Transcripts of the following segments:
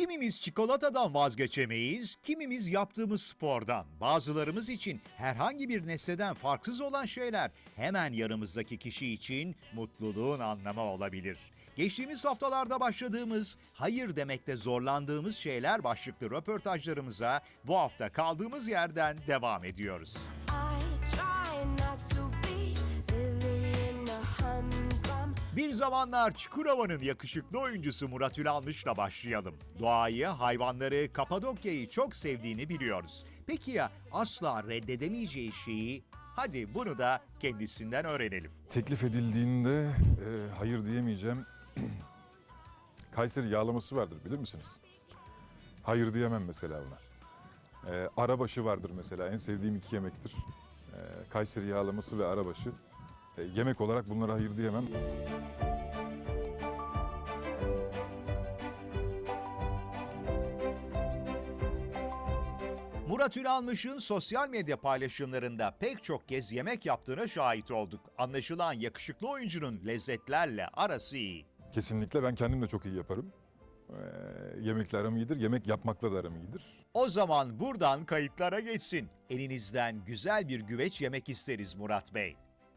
Kimimiz çikolatadan vazgeçemeyiz, kimimiz yaptığımız spordan. Bazılarımız için herhangi bir nesneden farksız olan şeyler hemen yanımızdaki kişi için mutluluğun anlamı olabilir. Geçtiğimiz haftalarda başladığımız, hayır demekte zorlandığımız şeyler başlıklı röportajlarımıza bu hafta kaldığımız yerden devam ediyoruz. Bir zamanlar Çukurova'nın yakışıklı oyuncusu Murat Ülanmış'la başlayalım. Doğayı, hayvanları, Kapadokya'yı çok sevdiğini biliyoruz. Peki ya asla reddedemeyeceği şeyi? Hadi bunu da kendisinden öğrenelim. Teklif edildiğinde e, hayır diyemeyeceğim. Kayseri yağlaması vardır bilir misiniz? Hayır diyemem mesela ona. E, arabaşı vardır mesela en sevdiğim iki yemektir. E, Kayseri yağlaması ve arabaşı. E, yemek olarak bunlara hayır diyemem. Murat Ünalmış'ın sosyal medya paylaşımlarında pek çok kez yemek yaptığına şahit olduk. Anlaşılan yakışıklı oyuncunun lezzetlerle arası iyi. Kesinlikle ben kendim de çok iyi yaparım. E, yemekle aram iyidir, yemek yapmakla da aram iyidir. O zaman buradan kayıtlara geçsin. Elinizden güzel bir güveç yemek isteriz Murat Bey.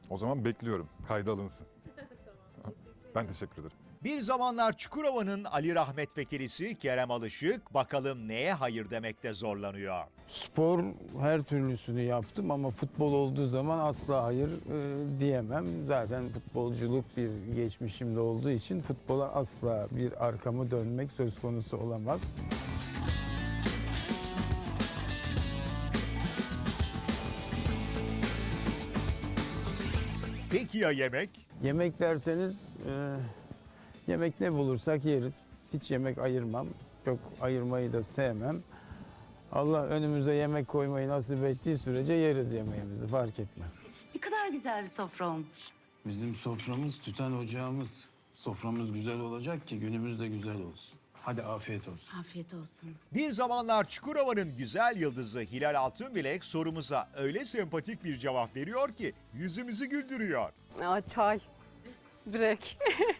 O zaman bekliyorum, kayda alınsın. ben teşekkür ederim. Bir zamanlar Çukurova'nın Ali Rahmet vekilisi Kerem Alışık bakalım neye hayır demekte zorlanıyor. Spor her türlüsünü yaptım ama futbol olduğu zaman asla hayır e, diyemem. Zaten futbolculuk bir geçmişimde olduğu için futbola asla bir arkamı dönmek söz konusu olamaz. Peki ya yemek? Yemek derseniz e, yemek ne bulursak yeriz. Hiç yemek ayırmam. Çok ayırmayı da sevmem. Allah önümüze yemek koymayı nasip ettiği sürece yeriz yemeğimizi fark etmez. Ne kadar güzel bir sofra olmuş. Bizim soframız tüten ocağımız. Soframız güzel olacak ki günümüz de güzel olsun. Hadi afiyet olsun. Afiyet olsun. Bir zamanlar Çukurova'nın güzel yıldızı Hilal Altınbilek sorumuza öyle sempatik bir cevap veriyor ki yüzümüzü güldürüyor. Aa, çay. Direkt.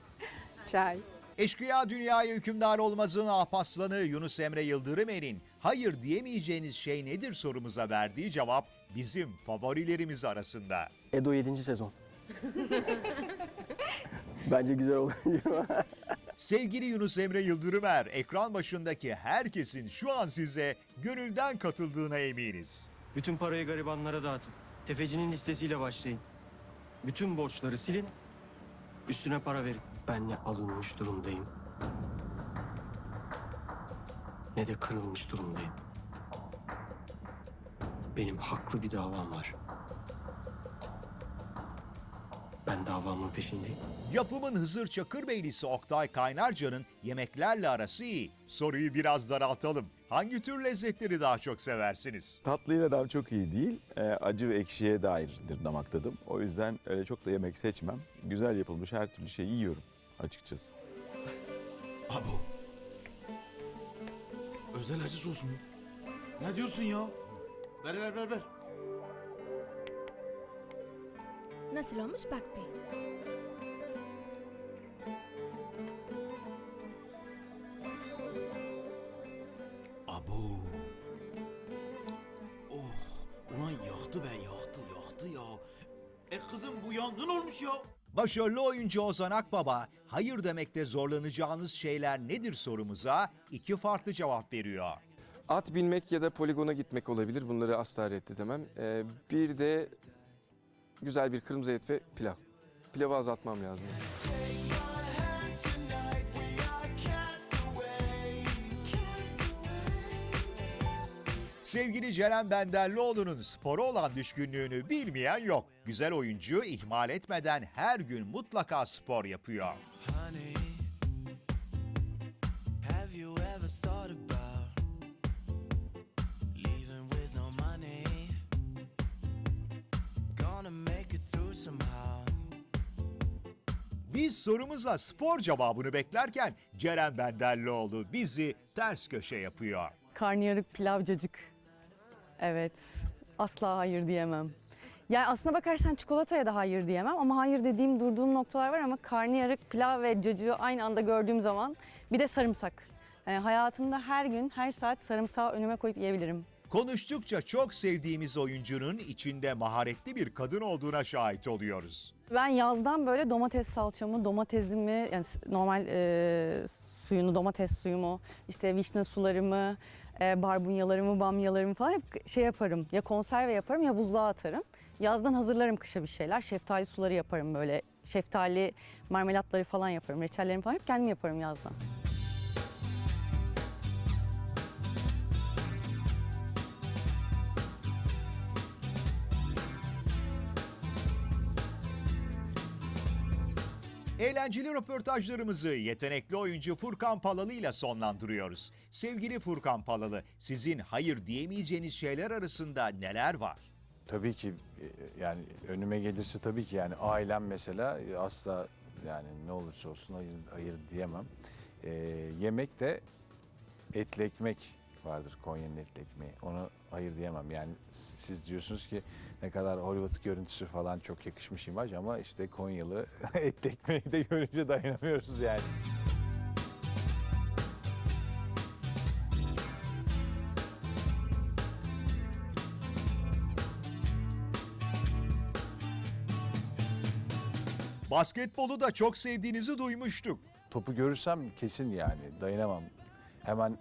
çay. Eşkıya dünyaya hükümdar olmazın ahpaslanı Yunus Emre Yıldırımer'in hayır diyemeyeceğiniz şey nedir sorumuza verdiği cevap bizim favorilerimiz arasında. Edo 7. sezon. Bence güzel oluyor. Sevgili Yunus Emre Yıldırımer, ekran başındaki herkesin şu an size gönülden katıldığına eminiz. Bütün parayı garibanlara dağıtın. Tefecinin listesiyle başlayın. Bütün borçları silin. Üstüne para verin. Ben ne alınmış durumdayım ne de kırılmış durumdayım. Benim haklı bir davam var. Ben davamın peşindeyim. Yapımın Hızır Çakırbeylisi Oktay Kaynarca'nın yemeklerle arası iyi. Soruyu biraz daraltalım. Hangi tür lezzetleri daha çok seversiniz? Tatlıyla aram çok iyi değil. Ee, acı ve ekşiye dairdir damak tadım. O yüzden öyle çok da yemek seçmem. Güzel yapılmış her türlü şeyi yiyorum açıkçası. Abo. Özel acı sos mu? Ne diyorsun ya? Ver ver ver ver. Nasıl olmuş bak bir. Abo. Oh. Ulan yaktı be yaktı yaktı ya. E kızım bu yangın olmuş ya. Başarılı oyuncu Ozan Akbaba, hayır demekte zorlanacağınız şeyler nedir sorumuza iki farklı cevap veriyor. At binmek ya da poligona gitmek olabilir. Bunları asla reddedemem. Ee, bir de güzel bir kırmızı et ve pilav. Pilavı azaltmam lazım. Sevgili Ceren Benderlioğlu'nun spora olan düşkünlüğünü bilmeyen yok. Güzel oyuncu ihmal etmeden her gün mutlaka spor yapıyor. Honey, Biz sorumuza spor cevabını beklerken Ceren Benderlioğlu bizi ters köşe yapıyor. Karnıyarık pilavcacık. Evet. Asla hayır diyemem. Yani aslına bakarsan çikolataya da hayır diyemem ama hayır dediğim durduğum noktalar var ama karnıyarık, pilav ve cacığı aynı anda gördüğüm zaman bir de sarımsak. E, hayatımda her gün, her saat sarımsağı önüme koyup yiyebilirim. Konuştukça çok sevdiğimiz oyuncunun içinde maharetli bir kadın olduğuna şahit oluyoruz. Ben yazdan böyle domates salçamı, domatesimi, yani normal e, suyunu, domates suyumu, işte vişne sularımı, e, barbunyalarımı, bamyalarımı falan hep şey yaparım. Ya konserve yaparım ya buzluğa atarım. Yazdan hazırlarım kışa bir şeyler. Şeftali suları yaparım böyle. Şeftali marmelatları falan yaparım. Reçellerimi falan hep kendim yaparım yazdan. Eğlenceli röportajlarımızı yetenekli oyuncu Furkan Palalı ile sonlandırıyoruz. Sevgili Furkan Palalı, sizin hayır diyemeyeceğiniz şeyler arasında neler var? Tabii ki e, yani önüme gelirse tabii ki yani ailem mesela e, asla yani ne olursa olsun hayır, hayır diyemem. Ee, yemek de etli ekmek vardır Konya'nın etli ekmeği. Onu hayır diyemem yani siz diyorsunuz ki ne kadar Hollywood görüntüsü falan çok yakışmış imaj ama işte Konyalı etli ekmeği de görünce dayanamıyoruz yani. Basketbolu da çok sevdiğinizi duymuştuk. topu görürsem kesin yani dayanamam. Hemen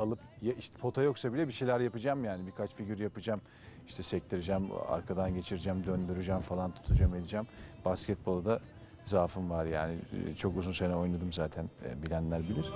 alıp ya işte pota yoksa bile bir şeyler yapacağım yani birkaç figür yapacağım. İşte sektireceğim, arkadan geçireceğim, döndüreceğim falan tutacağım edeceğim. Basketbolda zaafım var yani. Çok uzun sene oynadım zaten bilenler bilir.